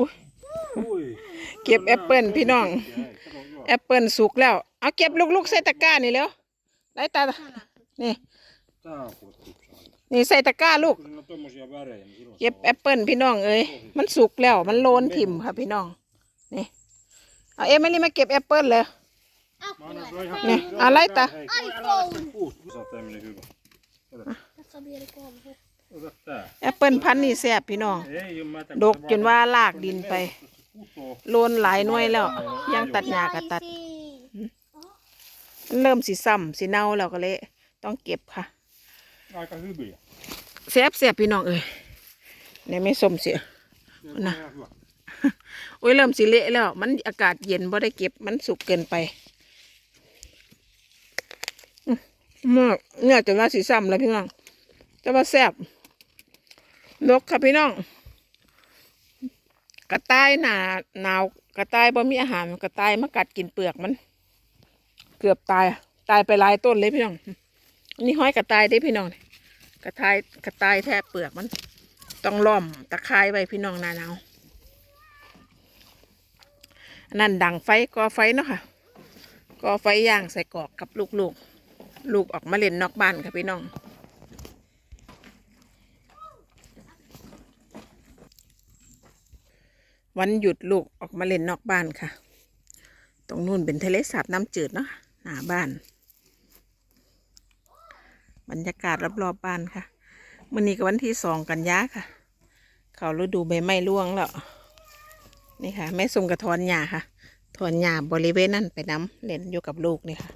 Oj. เก็บแอปเปิลพี่น้อง แอปเปิลสุกแล้ว เอาเก็บลูกๆใส่ตะกร้านี่แล้วได้ตา นี่ Tää on kuule kypsää. นี่ใส่ตะกร้าลูก Kyllä ne on tommosia värejä, niin silloin เก็บ se แอปเปิลพี่น้องเอ้ย มันสุกแล้ว มันโลนถิ่มค่ะพี่น้อง นี่ เอาเอ็มไม่รีมาเก็บแอปปิลเลย on. Mä annan sulle ihan Ne, kuusi. Älä laita. Hei, älä laita kuusi. Sä oot tämmönen hyvä. Tässä on vielä kolme. Ota tää. แอปเปิลพันธุ์นี่แซ่บพี่น้อง Ei oo mätä. ดกจนว่าลากดินไป Kutoo. โลนหลายหน่วยแล้ว ยังตัดหญ้าก็ตัดมันเริ่มสีซ้ำสีเน่าแล้วก็เลยต้องเก็บค่ะ Aika hyviä. แซ่บแซ่บพี่น้องเอ้ยเนี่ยไม่สมเสีย Se on Nä. ihan hyvä. โอ้ยเริ่มสิเละแล้ว มันอากาศเย็นบ่ได้เก็บมันสุกเกินไปอื้อมากเนี่ยจนว่าสีซ้ำแล้วพี่น้องแต่ว่าแซ่บ นกค่ะพี่น้อง กระต่ายหนาหนาวกระต่ายบ่มีอาหารกระต่ายมากัดกินเปลือกมัน เกือบตาย ตายไปหลายต้นเลยพี่น้อง นี่ห้อยกระต่ายได้พี่น้อง กระต่ายกระต่ายแทบเปลือกมัน ต้องล้อมตะไคร้ไว้พี่น้องหนาหนาวนั่นดังไฟก่อไฟเนาะค่ะก่อไฟย่างใส่กอกกับลูกๆลูกออกมาเล่นนอกบ้านค่ะพี่น้อง วันหยุดลูกออกมาเล่นนอกบ้านค่ะ ตรงนู้นเป็นทะเลสาบน้ำจืดเนาะหน้าบ้าน บรรยากาศรอบๆบบ้านค่ะมื่อนี้ก็วันที่สองกันยาค่ะ เขาฤดูใบไม้ร่วงแล้วนี่ค่ะ แม่ส้มกระทอนหญ้าค่ะถอนหญ้าบริเวณนั่นไปน้ำเล่นอยู่กับลูกนี่ค่ะ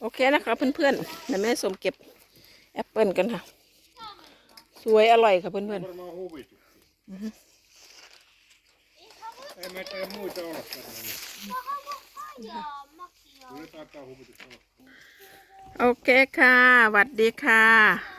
โอเคนะคะเพื่อนๆแม่ส้มเก็บ แอปเปิลกันค่ะ สวยอร่อยค่ะเพื่อน Varmaan huvitus. Ei meitä ei muita ole täällä. Kyllä taitaa huvitus olla. ๆโอเคค่ะสวัสดีค่ะ